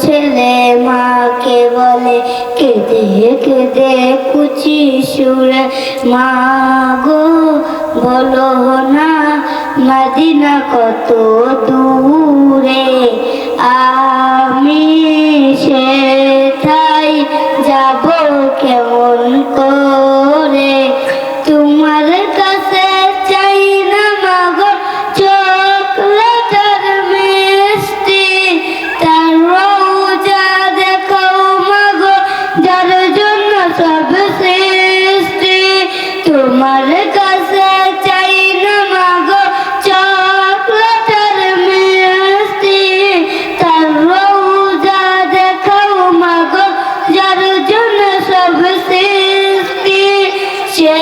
ছেলে মাকে বলে, কেঁদে কেঁদে কুচি সুরে। মা গো, বলো না, মাদিনা কত দূরে? আমি তোমার কাছে চাই না মাগো চোখলেটার মিষ্টি। তার রোজা দেখাও মাগো, যার জন্য সব সৃষ্টি। সে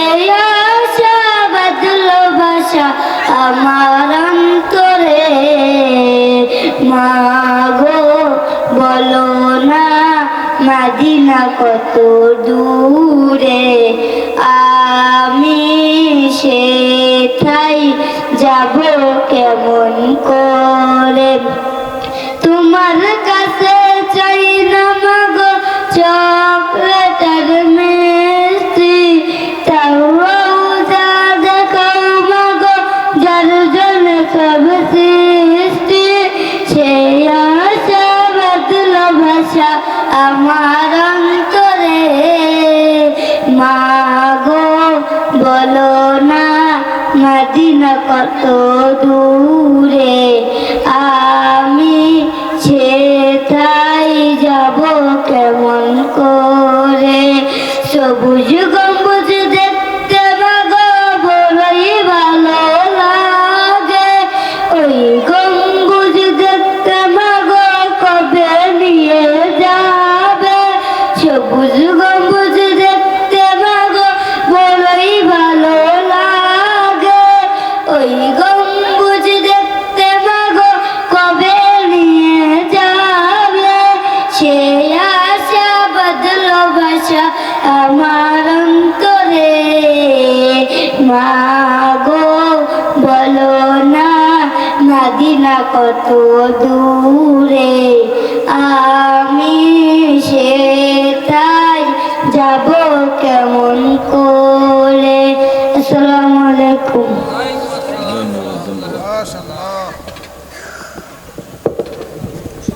আশা বাদলো ভাষা আমার অন্তরে। মাগো, বলো না, মাদিনা কত দূরে? তোমার কাছে চাই না মাগো চকলেটার মিষ্টি তার রোজা মাগো যার জন্য সব সৃষ্টি। সে আশা বাদল ভাষা আমার অন্তরে। মাগো, বলো না, মদিনা কত দূরে? সবুজ গম্বুজ দেখতে বড়ই ভালো লাগে। ওই গম্বুজ দেখতে মাগো কবে নিয়ে যাবে? সে বদলো আমার না মাদিনা কত দূরে? যাব কেমন করে? আসসালামু আলাইকুম।